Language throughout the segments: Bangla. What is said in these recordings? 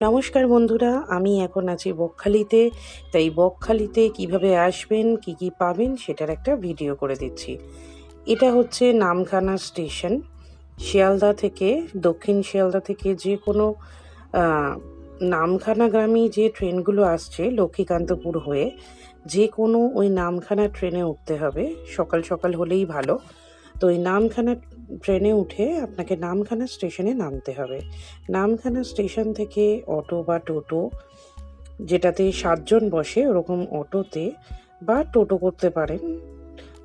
নমস্কার বন্ধুরা, আমি এখন আছি বকখালিতে। তাই বকখালিতে কীভাবে আসবেন, কি কি পাবেন সেটার একটা ভিডিও করে দিচ্ছি। এটা হচ্ছে নামখানা স্টেশন। শিয়ালদা থেকে, দক্ষিণ শিয়ালদা থেকে যে কোনো নামখানা গ্রামে যে ট্রেনগুলো আসছে, লক্ষ্মীকান্তপুর হয়ে, যে কোনো ওই নামখানা ট্রেনে উঠতে হবে। সকাল সকাল হলেই ভালো। তো ওই নামখানা ট্রেনে উঠে আপনাকে নামখানা স্টেশনে নামতে হবে। নামখানা স্টেশন থেকে অটো বা টোটো, যেটাতে সাতজন বসে ওরকম অটোতে বা টোটো করতে পারেন।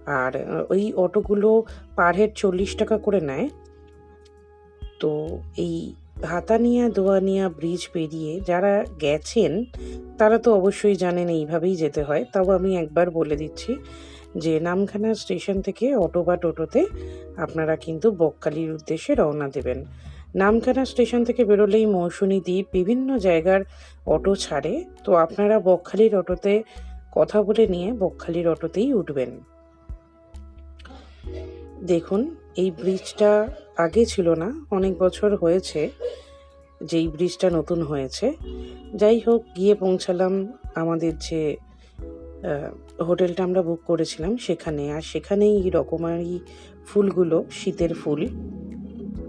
আর ওই অটোগুলো পার হেড চল্লিশ টাকা করে নেয়। তো এই হাতানিয়া দোয়ানিয়া ব্রিজ পেরিয়ে যারা গেছেন, তারা তো অবশ্যই জানেন এইভাবেই যেতে হয়। তাও আমি একবার বলে দিচ্ছি যে নামখানা স্টেশন থেকে অটো বা টোটোতে আপনারা কিন্তু বকখালির উদ্দেশ্যে রওনা দেবেন। নামখানা স্টেশন থেকে বেরোলেই মৌসুমী দ্বীপ বিভিন্ন জায়গার অটো ছাড়ে, তো আপনারা বকখালির অটোতে কথা বলে নিয়ে বকখালির অটোতেই উঠবেন। দেখুন, এই ব্রিজটা আগে ছিল না, অনেক বছর হয়েছে যেই ব্রিজটা নতুন হয়েছে। যাই হোক, গিয়ে পৌঁছালাম আমাদের যে হোটেলটা আমরা বুক করেছিলাম সেখানে। আর সেখানেই এই রকমারি ফুলগুলো, শীতের ফুল,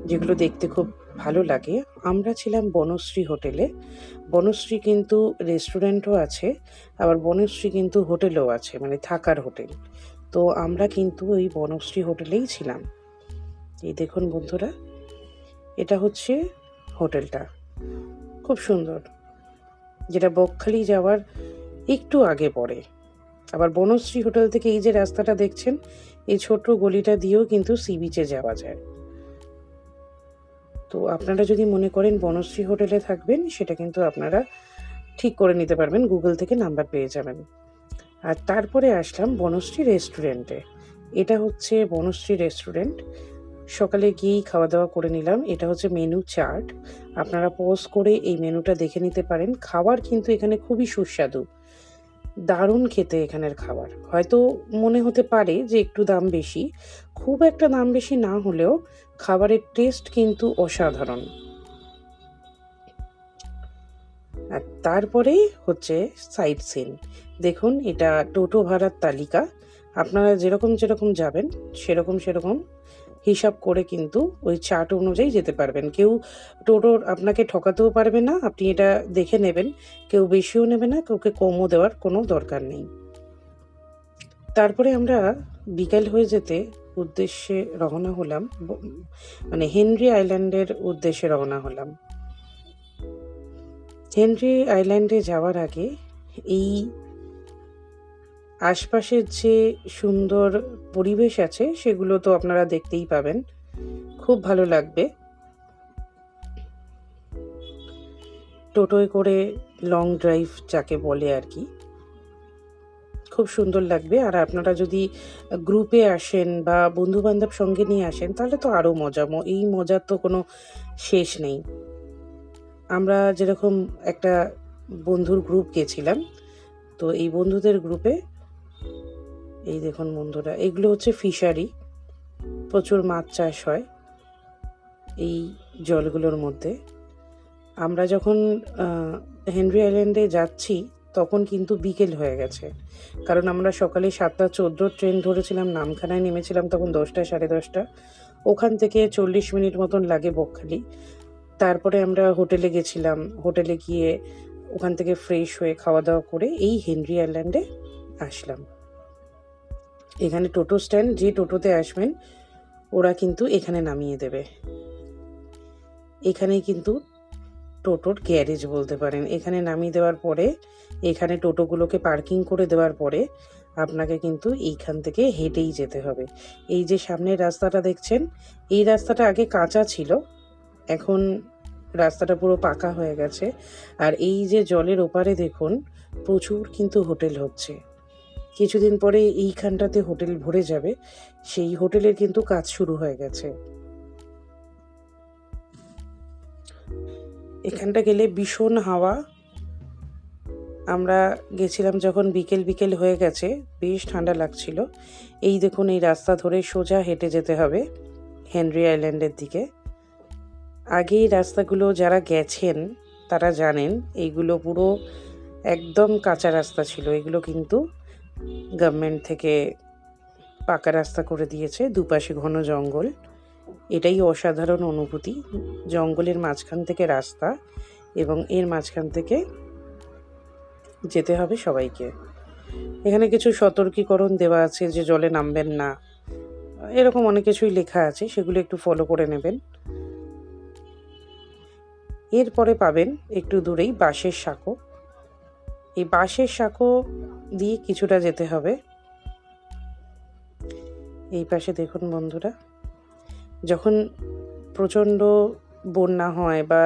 যেগুলো দেখতে খুব ভালো লাগে। আমরা ছিলাম বনশ্রী হোটেলে। বনশ্রী কিন্তু রেস্টুরেন্টও আছে, আবার বনশ্রী কিন্তু হোটেলও আছে মানে থাকার হোটেল। তো আমরা কিন্তু ওই বনশ্রী হোটেলেই ছিলাম। এই দেখুন বন্ধুরা, এটা হচ্ছে হোটেলটা। খুব সুন্দর, যেটা বকখালি যাওয়ার একটু আগে পড়ে। আবার বনশ্রী হোটেল থেকে এই যে রাস্তাটা দেখছেন, এই ছোট গলিটা দিয়েও কিন্তু সি বিচে যাওয়া যায়। তো আপনারা যদি মনে করেন বনশ্রী হোটেলে থাকবেন, সেটা কিন্তু আপনারা ঠিক করে নিতে পারবেন, গুগল থেকে নাম্বার পেয়ে যাবেন। আর তারপরে আসলাম বনশ্রী রেস্টুরেন্টে। এটা হচ্ছে বনশ্রী রেস্টুরেন্ট। সকালে গিয়েই খাওয়া দাওয়া করে নিলাম। এটা হচ্ছে মেনু চার্ট। আপনারা পোজ করে এই মেনুটা দেখে নিতে পারেন। খাবার কিন্তু এখানে খুবই সুস্বাদু। দারুণ খেতে এখানের খাবার। হয়তো মনে হতে পারে যে একটু দাম বেশি। খুব একটা দাম বেশি না হলেও খাবারের টেস্ট কিন্তু অসাধারণ। আর তারপরে হচ্ছে সাইড সিন দেখুন, এটা টোটো ভাড়ার তালিকা। আপনারা যেরকম যেরকম যাবেন, সেরকম সেরকম হিসাব করে কিন্তু ওই চার্ট অনুযায়ী যেতে পারবেন। কেউ টোটোর আপনাকে ঠকাতেও পারবে না, আপনি এটা দেখে নেবেন। কেউ বেশিও নেবে না, কাউকে কমও দেওয়ার কোনো দরকার নেই। তারপরে আমরা বিকেল হয়ে যেতে উদ্দেশ্যে রওনা হলাম মানে হেনরি আইল্যান্ডের উদ্দেশ্যে রওনা হলাম। হেনরি আইল্যান্ডে যাওয়ার আগে এই আশপাশের যে সুন্দর পরিবেশ আছে, সেগুলো তো আপনারা দেখতেই পাবেন। খুব ভালো লাগবে। টোটোয় করে লং ড্রাইভ যাকে বলে আর কি। খুব সুন্দর লাগবে। আর আপনারা যদি গ্রুপে আসেন বা বন্ধু বান্ধব সঙ্গে নিয়ে আসেন, তাহলে তো আরও মজা। এই মজার তো কোনো শেষ নেই। আমরা যেরকম একটা বন্ধুর গ্রুপ গেছিলাম, তো এই বন্ধুদের গ্রুপে এই দেখুন বন্ধুরা, এগুলো হচ্ছে ফিশারি। প্রচুর মাছ চাষ হয় এই জলগুলোর মধ্যে। আমরা যখন হেনরি আইল্যান্ডে যাচ্ছি, তখন কিন্তু বিকেল হয়ে গেছে। কারণ আমরা সকালে সাতটা চোদ্দ ট্রেন ধরেছিলাম, নামখানায় নেমেছিলাম তখন দশটা, সাড়ে দশটা। ওখান থেকে চল্লিশ মিনিট মতন লাগে বকখালি। তারপরে আমরা হোটেলে গেছিলাম, হোটেলে গিয়ে ওখান থেকে ফ্রেশ হয়ে খাওয়া দাওয়া করে এই হেনরি আইল্যান্ডে আসলাম। এখানে টোটো স্ট্যান্ড, যে টোটোতে আসবেন, ওরা কিন্তু এখানে নামিয়ে দেবে। এখানে কিন্তু টোটোর গ্যারেজ বলতে পারেন। এখানে নামিয়ে দেওয়ার পরে, এখানে টোটোগুলোকে পার্কিং করে দেওয়ার পরে, আপনাকে কিন্তু এইখান থেকে হেঁটেই যেতে হবে। এই যে সামনের রাস্তাটা দেখছেন, এই রাস্তাটা আগে কাঁচা ছিল, এখন রাস্তাটা পুরো পাকা হয়ে গেছে। আর এই যে জলের ওপারে দেখুন, প্রচুর কিন্তু হোটেল হচ্ছে। কিছুদিন পরে এইখানটাতে হোটেল ভরে যাবে। সেই হোটেলের কিন্তু কাজ শুরু হয়ে গেছে। এখানটা গেলে ভীষণ হাওয়া। আমরা গেছিলাম যখন বিকেল বিকেল হয়ে গেছে, বেশ ঠান্ডা লাগছিল। এই দেখুন, এই রাস্তা ধরে সোজা হেঁটে যেতে হবে হেনরি আইল্যান্ডের দিকে। আগে এই রাস্তাগুলো যারা গেছেন, তারা জানেন, এইগুলো পুরো একদম কাঁচা রাস্তা ছিল। এগুলো কিন্তু গভর্নমেন্ট থেকে পাকা রাস্তা করে দিয়েছে, দুপাশে ঘন জঙ্গল। এটাই অসাধারণ অনুভূতি। জঙ্গলের মাঝখান থেকে রাস্তা এবং এর মাঝখান থেকে যেতে হবে সবাইকে। এখানে কিছু সতর্কীকরণ দেওয়া আছে যে জলে নামবেন না। এরকম অনেক কিছুই লেখা আছে, সেগুলো একটু ফলো করে নেবেন। এরপরে পাবেন একটু দূরেই বাঁশের সাঁকো। এই বাঁশের সাঁকো দিয়ে কিছুটা যেতে হবে। এই পাশে দেখুন বন্ধুরা, যখন প্রচণ্ড বন্যা হয় বা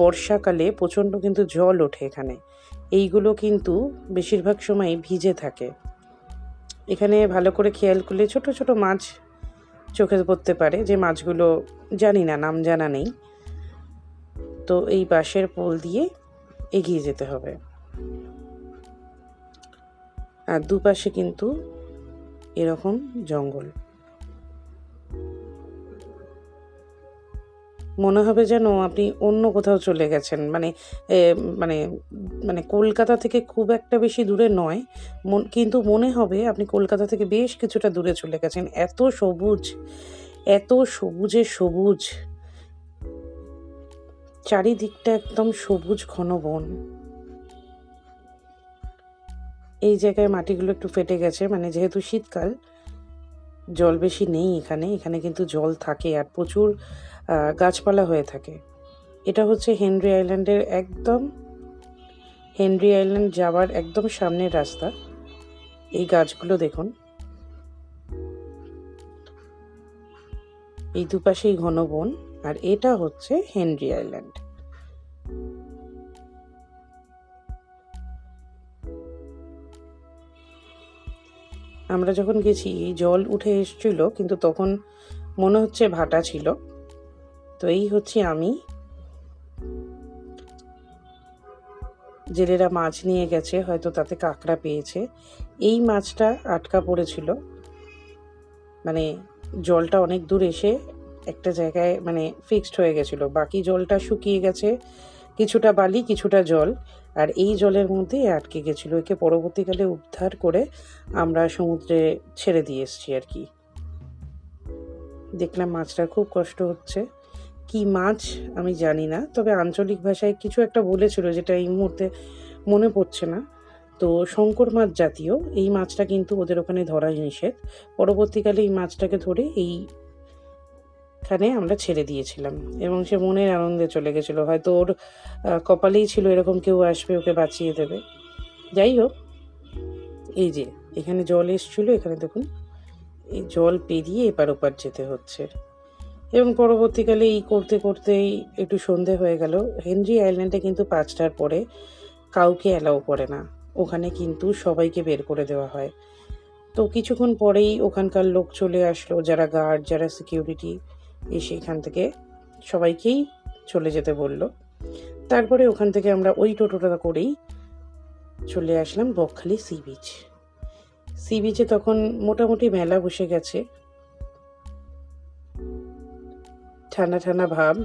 বর্ষাকালে প্রচণ্ড কিন্তু জল ওঠে এখানে, এইগুলো কিন্তু বেশিরভাগ সময় ভিজে থাকে। এখানে ভালো করে খেয়াল করলে ছোট ছোট মাছ চোখে পড়তে পারে, যে মাছগুলো জানি না, নাম জানা নেই। তো এই বাঁশের পোল দিয়ে এগিয়ে যেতে হবে। আর দুপাশে কিন্তু এরকম জঙ্গল। মনে হবে যেন আপনি অন্য কোথাও চলে গেছেন। মানে মানে মানে কলকাতা থেকে খুব একটা বেশি দূরে নয়। কিন্তু মনে হবে আপনি কলকাতা থেকে বেশ কিছুটা দূরে চলে গেছেন। এত সবুজ, এত সবুজে সবুজ। চারিদিকটা একদম সবুজ ঘন বন। এই জায়গায় মাটিগুলো একটু ফেটে গেছে মানে যেহেতু শীতকাল, জল বেশি নেই এখানে এখানে কিন্তু জল থাকে আর প্রচুর গাছপালা হয়ে থাকে। এটা হচ্ছে হেনরি আইল্যান্ডের একদম, হেনরি আইল্যান্ড যাওয়ার একদম সামনের রাস্তা। এই গাছগুলো দেখুন। এই দুপাশেই ঘন বন, আর এটা হচ্ছে হেনরি আইল্যান্ড। আমরা যখন গেছি, জল উঠে এসছিল, কিন্তু তখন মনে হচ্ছে ভাটা ছিল। তো এই হচ্ছে আমি। জেলেরা মাছ নিয়ে গেছে, হয়তো তাতে কাঁকড়া পেয়েছে। এই মাছটা আটকা পড়েছিল। মানে জলটা অনেক দূর এসে একটা জায়গায় মানে ফিক্সড হয়ে গেছিল। বাকি জলটা শুকিয়ে গেছে, কিছুটা বালি, কিছুটা জল। আর এই জলের মধ্যে আটকে গেছিল। একে পরবর্তীকালে উদ্ধার করে আমরা সমুদ্রে ছেড়ে দিয়ে এসছি আর কি। দেখলাম মাছটা খুব কষ্ট হচ্ছে। কি মাছ আমি জানি না, তবে আঞ্চলিক ভাষায় কিছু একটা বলেছিল যেটা এই মুহূর্তে মনে পড়ছে না। তো শঙ্কর মাছ জাতীয়, এই মাছটা কিন্তু ওদের ওখানে ধরা নিষেধ। পরবর্তীকালে এই মাছটাকে ধরে এই খানে আমরা ছেড়ে দিয়েছিলাম। এবং সে মনের আনন্দে চলে গেছিল। হয়তো ওর কপালেই ছিল এরকম কেউ আসবে, ওকে বাঁচিয়ে দেবে। যাই হোক, এই যে, এখানে জল এসছিল। এখানে দেখুন, এই জল পেরিয়ে এপার ওপার যেতে হচ্ছে। এবং পরবর্তীকালে এই করতে করতেই একটু সন্ধে হয়ে গেল। হেনরি আইল্যান্ডে কিন্তু পাঁচটার পরে কাউকে অ্যালাউ করে না। ওখানে কিন্তু সবাইকে বের করে দেওয়া হয়। তো কিছুক্ষণ পরেই ওখানকার লোক চলে আসলো, যারা গার্ড, যারা সিকিউরিটি। এসে এখান থেকে সবাইকেই চলে যেতে বলল। তারপরে ওখান থেকে আমরা ওই টোটোটা করেই চলে আসলাম বকখালি সি বিচ। সি বিচে তখন মোটামুটি মেলা বসে গেছে। ঠান্ডা ঠান্ডা ভাব।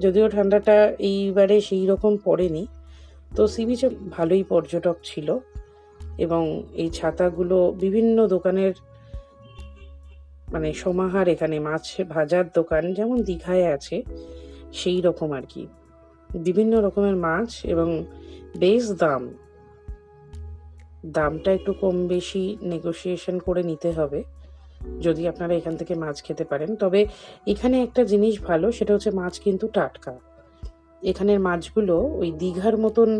যদিও ঠান্ডাটা এইবারে সেই রকম পড়েনি, তো সি বিচে ভালোই পর্যটক ছিল এবং এই ছাতাগুলো বিভিন্ন দোকানের মানে সমাহার এখানে মাছ ভাজার দোকান যেমন দীঘায় আছে, সেই রকম আর কি। বিভিন্ন রকমের মাছ এবং বেশ দাম। দামটা একটু কম বেশি নেগোসিয়েশন করে নিতে হবে, যদি আপনারা এখান থেকে মাছ খেতে পারেন। তবে এখানে একটা জিনিস ভালো, সেটা হচ্ছে মাছ কিন্তু টাটকা। এখানের মাছগুলো ওই দীঘার মতন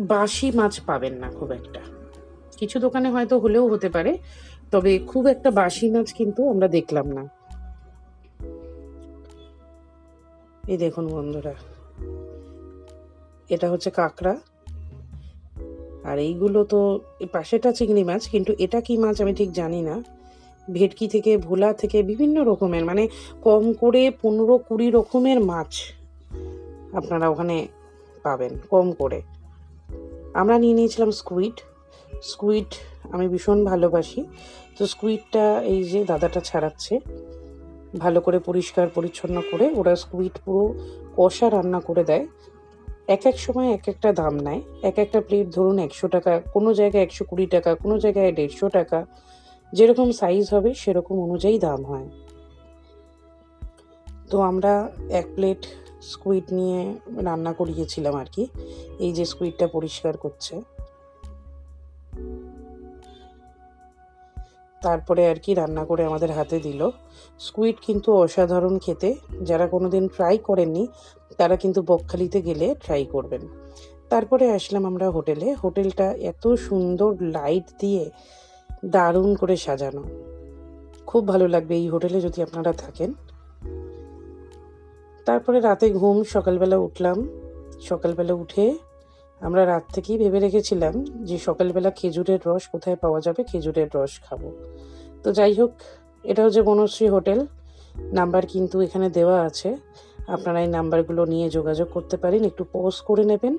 বাসি মাছ পাবেন না খুব একটা। কিছু দোকানে হয়তো হলেও হতে পারে তবে খুব একটা বাসি মাছ কিন্তু আমরা দেখলাম না। এই দেখুন বন্ধুরা, এটা হচ্ছে কাঁকড়া। আর এইগুলো তো পাশেটা চিংড়ি মাছ, কিন্তু এটা কি মাছ আমি ঠিক জানি না। ভেটকি থেকে, ভোলা থেকে বিভিন্ন রকমের মানে কম করে পনেরো কুড়ি রকমের মাছ আপনারা ওখানে পাবেন, কম করে। আমরা নিয়ে নিয়েছিলাম স্কুইড স্কুইড আমি ভীষণ ভালোবাসি। তো স্কুইডটা এই যে দাদাটা ছাড়াচ্ছে, ভালো করে পরিষ্কার, পরিচ্ছন্ন করে ওরা স্কুইড পুরো কষা রান্না করে দেয়। এক এক সময় এক একটা দাম নেয়। এক একটা প্লেট ধরুন একশো টাকা, কোনো জায়গায় একশো কুড়ি টাকা, কোনো জায়গায় দেড়শো টাকা। যেরকম সাইজ হবে সেরকম অনুযায়ী দাম হয়। তো আমরা এক প্লেট স্কুইড নিয়ে রান্না করিয়েছিলাম আর কি। এই যে স্কুইডটা পরিষ্কার করছে। তারপরে আর কি রান্না করে আমাদের হাতে দিল। স্কুইড কিন্তু অসাধারণ খেতে। যারা কোনো দিন ট্রাই করেননি, তারা কিন্তু বকখালিতে গেলে ট্রাই করবেন। তারপরে আসলাম আমরা হোটেলে। হোটেলটা এত সুন্দর লাইট দিয়ে দারুণ করে সাজানো। খুব ভালো লাগবে এই হোটেলে যদি আপনারা থাকেন। তারপরে রাতে ঘুম, সকালবেলা উঠলাম। সকালবেলা উঠে আমরা রাত থেকেই ভেবে রেখেছিলাম যে সকালবেলা খেজুরের রস কোথায় পাওয়া যাবে, খেজুরের রস খাব। তো যাই হোক এটা হচ্ছে বনশ্রী হোটেল, নাম্বার কিন্তু এখানে দেওয়া আছে। আপনারা এই নাম্বারগুলো নিয়ে যোগাযোগ করতে পারেন, একটু পোস্ট করে নেবেন,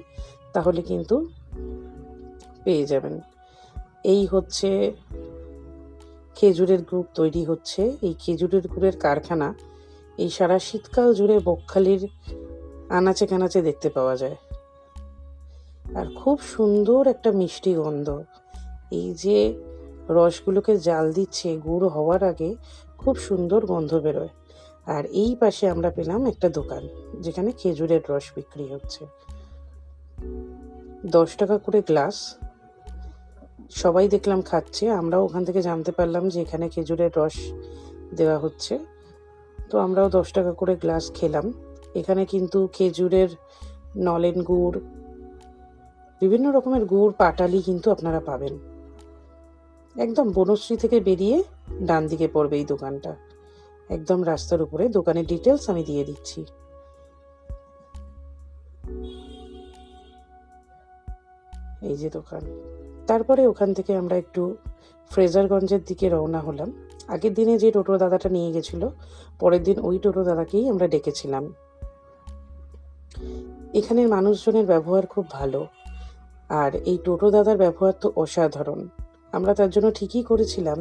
তাহলে কিন্তু পেয়ে যাবেন। এই হচ্ছে খেজুরের গুড় তৈরি হচ্ছে। এই খেজুরের গুড়ের কারখানা এই সারা শীতকাল জুড়ে বকখালির আনাচে কানাচে দেখতে পাওয়া যায়। আর খুব সুন্দর একটা মিষ্টি গন্ধ। এই যে রসগুলোকে জাল দিচ্ছে গুড় হওয়ার আগে খুব সুন্দর গন্ধ বেরোয়। আর এই পাশে আমরা পেলাম একটা দোকান, যেখানে খেজুরের রস বিক্রি হচ্ছে। দশ টাকা করে গ্লাস। সবাই দেখলাম খাচ্ছে, আমরাও ওখান থেকে জানতে পারলাম যে এখানে খেজুরের রস দেওয়া হচ্ছে। তো আমরাও দশ টাকা করে গ্লাস খেলাম। এখানে কিন্তু খেজুরের নলেন গুড় বিভিন্ন রকমের গুড়, পাটালি কিন্তু আপনারা পাবেন। একদম বনশ্রী থেকে বেরিয়ে ডান দিকে পড়বে এই দোকানটা। একদম রাস্তার উপরে। দোকানের ডিটেলস আমি দিয়ে দিচ্ছি। এই যে দোকান। তারপরে ওখান থেকে আমরা একটু ফ্রেজারগঞ্জের দিকে রওনা হলাম। আগের দিনে যে টোটো দাদাটা নিয়ে গেছিল, পরের দিন ওই টোটো দাদাকেই আমরা ডেকেছিলাম। এখানের মানুষজনের ব্যবহার খুব ভালো। আর এই টোটো দাদার ব্যবহার তো অসাধারণ। আমরা তার জন্য ঠিকই করেছিলাম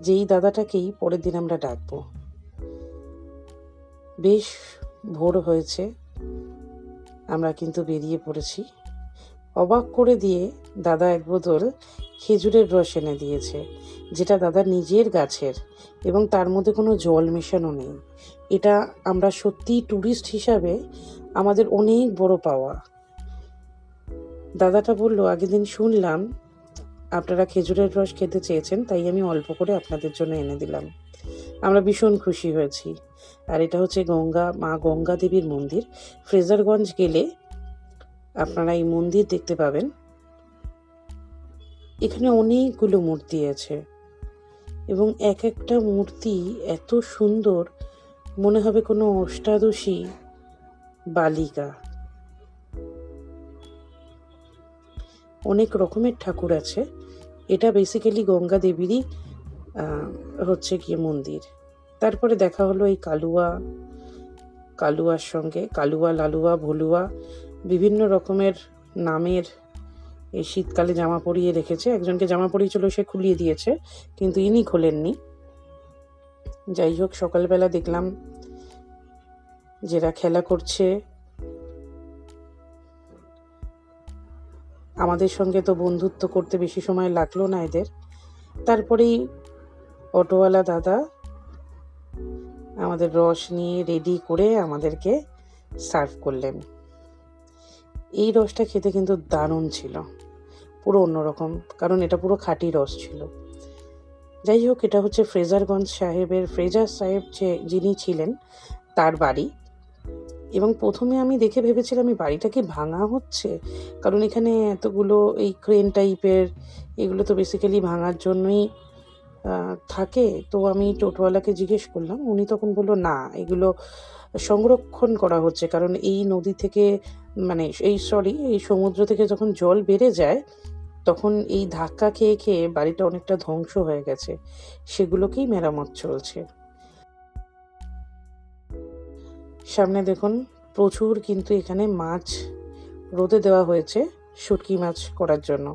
যে এই দাদাটাকেই পরের দিন আমরা ডাকবো। বেশ ভোর হয়েছে, আমরা কিন্তু বেরিয়ে পড়েছি। অবাক করে দিয়ে দাদা এক বোতল খেজুরের রস এনে দিয়েছে, যেটা দাদা নিজের গাছের এবং তার মধ্যে কোনো জল মেশানো নেই। এটা আমরা সত্যি ট্যুরিস্ট হিসাবে আমাদের অনেক বড় পাওয়া। দাদাটা বলল, আগের দিন শুনলাম আপনারা খেজুরের রস খেতে চেয়েছেন, তাই আমি অল্প করে আপনাদের জন্য এনে দিলাম। আমরা ভীষণ খুশি হয়েছি। আর এটা হচ্ছে গঙ্গা, মা গঙ্গা দেবীর মন্দির। ফ্রেজারগঞ্জ গেলে আপনারা এই মন্দির দেখতে পাবেন। এখানে অনেকগুলো মূর্তি আছে এবং এক একটা মূর্তি এত সুন্দর, মনে হবে কোনো অষ্টাদশী বালিকা। অনেক রকমের ঠাকুর আছে। এটা বেসিক্যালি গঙ্গা দেবীরই হচ্ছে গিয়ে মন্দির। তারপরে দেখা হলো এই কালুয়া, কালুয়ার সঙ্গে, কালুয়া, লালুয়া, ভলুয়া, বিভিন্ন রকমের নামের এই শীতকালে জামা পরিয়ে রেখেছে। একজনকে জামা পরিয়েছিল, সে খুলিয়ে দিয়েছে, কিন্তু ইনি খোলেননি। যাই হোক, সকালবেলা দেখলাম যেরা খেলা করছে। আমাদের সঙ্গে তো বন্ধুত্ব করতে বেশি সময় লাগল না এদের। তারপরেই অটোওয়ালা দাদা আমাদের রস নিয়ে রেডি করে আমাদেরকে সার্ভ করলেন। এই রসটা খেতে কিন্তু দারুণ ছিল। পুরো অন্যরকম, কারণ এটা পুরো খাঁটি রস ছিল। যাই হোক, এটা হচ্ছে ফ্রেজারগঞ্জ সাহেবের, ফ্রেজার সাহেব যে, যিনি ছিলেন, তার বাড়ি। এবং প্রথমে আমি দেখে ভেবেছিলাম এই বাড়িটা কি ভাঙা হচ্ছে। কারণ এখানে এতগুলো এই ক্রেন টাইপের এগুলো তো বেসিক্যালি ভাঙার জন্যই থাকে। তো আমি টোটোওয়ালাকে জিজ্ঞেস করলাম, উনি তখন বলল, না, এগুলো সংরক্ষণ করা হচ্ছে। কারণ এই নদী থেকে মানে এই সরি এই সমুদ্র থেকে যখন জল বেড়ে যায়, তখন এই ধাক্কা খেয়ে খেয়ে বাড়িটা অনেকটা ধ্বংস হয়ে গেছে। সেগুলোকেই মেরামত চলছে। সামনে দেখুন, প্রচুর কিন্তু এখানে মাছ রোদে দেওয়া হয়েছে, শুটকি মাছ করার জন্য।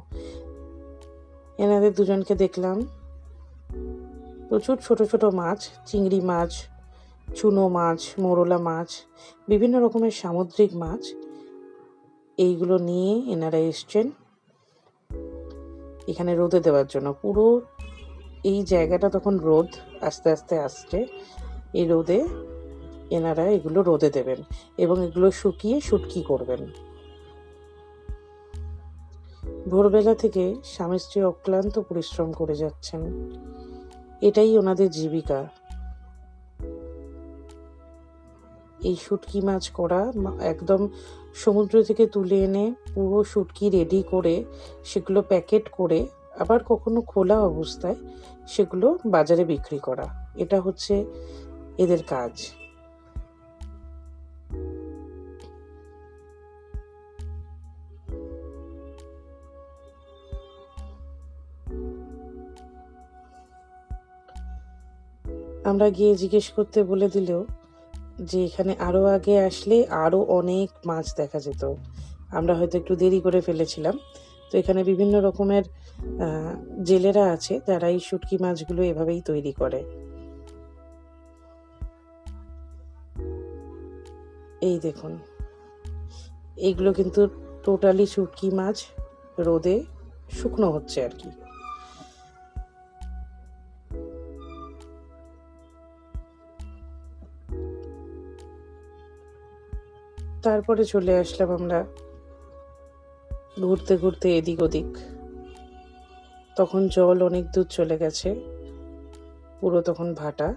এনাদের দুজনকে দেখলাম। প্রচুর ছোট ছোট মাছ, চিংড়ি মাছ, চুনো মাছ, মোরলা মাছ, বিভিন্ন রকমের সামুদ্রিক মাছ, এইগুলো নিয়ে এনারা এসছেন এখানে রোদে দেওয়ার জন্য। পুরো এই জায়গাটা তখন রোদ আস্তে আস্তে আসছে, এই রোদে এনারা এগুলো রোদে দেবেন এবং এগুলো শুকিয়ে শুটকি করবেন। ভোরবেলা থেকে স্বামী স্ত্রী অক্লান্ত পরিশ্রম করে যাচ্ছেন। এটাই ওনাদের জীবিকা। এই শুটকি মাছ করা একদম সমুদ্র থেকে তুলে এনে পুরো শুটকি রেডি করে সেগুলো প্যাকেট করে আবার কখনো খোলা অবস্থায় সেগুলো বাজারে বিক্রি করা। এটা হচ্ছে এদের কাজ। আমরা গিয়ে জিজ্ঞেস করতে বলে দিলেও যে এখানে আরও আগে আসলে আরও অনেক মাছ দেখা যেত। আমরা হয়তো একটু দেরি করে ফেলেছিলাম। তো এখানে বিভিন্ন রকমের জেলেরা আছে যারা এই শুটকি মাছগুলো এভাবেই তৈরি করে। এই দেখুন এইগুলো কিন্তু টোটালি শুটকি মাছ, রোদে শুকনো হচ্ছে আর কি। তারপরে চলে আসলাম আমরা ঘুরতে ঘুরতে এদিক ওদিক। তখন জল অনেক দূর চলে গেছে, পুরো তখন ভাটা।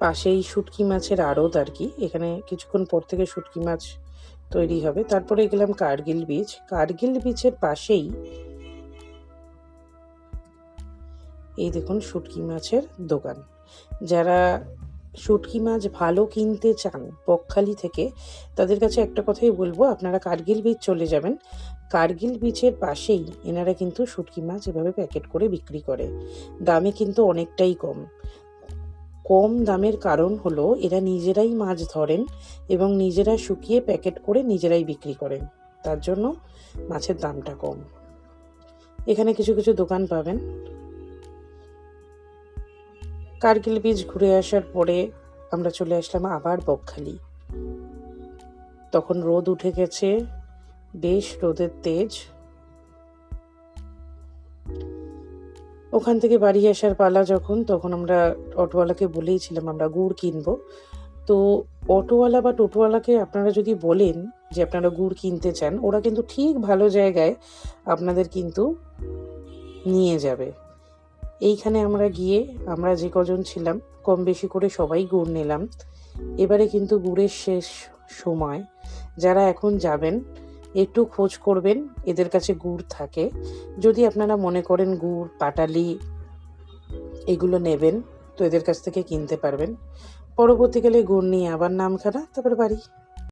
পাশেই শুটকি মাছের আড়ত আর কি, এখানে কিছুক্ষণ পর থেকে শুটকি মাছ তৈরি হবে। তারপরে গেলাম কার্গিল বিচ। কার্গিল বিচের পাশেই এই দেখুন শুটকি মাছের দোকান। যারা শুটকি মাছ ভালো কিনতে চান বকখালি থেকে, তাদের কাছে একটা কথাই বলব, আপনারা কার্গিল বিচ চলে যাবেন। কার্গিল বিচের পাশেই এনারা কিন্তু শুটকি মাছ এভাবে প্যাকেট করে বিক্রি করে। দামে কিন্তু অনেকটাই কম। কম দামের কারণ হলো এরা নিজেরাই মাছ ধরেন এবং নিজেরা শুকিয়ে প্যাকেট করে নিজেরাই বিক্রি করেন। তার জন্য মাছের দামটা কম। এখানে কিছু কিছু দোকান পাবেন। কার্গিল বিচ ঘুরে আসার পরে আমরা চলে আসলাম আবার বকখালি। তখন রোদ উঠে গেছে, বেশ রোদের তেজ। ওখান থেকে বাড়ি আসার পালা যখন, তখন আমরা অটোওয়ালাকে বলেইছিলাম আমরা গুড় কিনবো। তো অটোওয়ালা বা টোটোওয়ালাকে আপনারা যদি বলেন যে আপনারা গুড় কিনতে চান, ওরা কিন্তু ঠিক ভালো জায়গায় আপনাদের কিন্তু নিয়ে যাবে। এইখানে আমরা গিয়ে আমরা যে কজন ছিলাম, কম বেশি করে সবাই গুড় নিলাম। এবারে কিন্তু গুড়ের শেষ সময়। যারা এখন যাবেন, একটু খোঁজ করবেন, এদের কাছে গুড় থাকে। যদি আপনারা মনে করেন গুড়, পাটালি এগুলো নেবেন, তো এদের কাছ থেকে কিনতে পারবেন। পরবর্তীকালে গুড় নিয়ে আবার নামখানা, তারপর বাড়ি।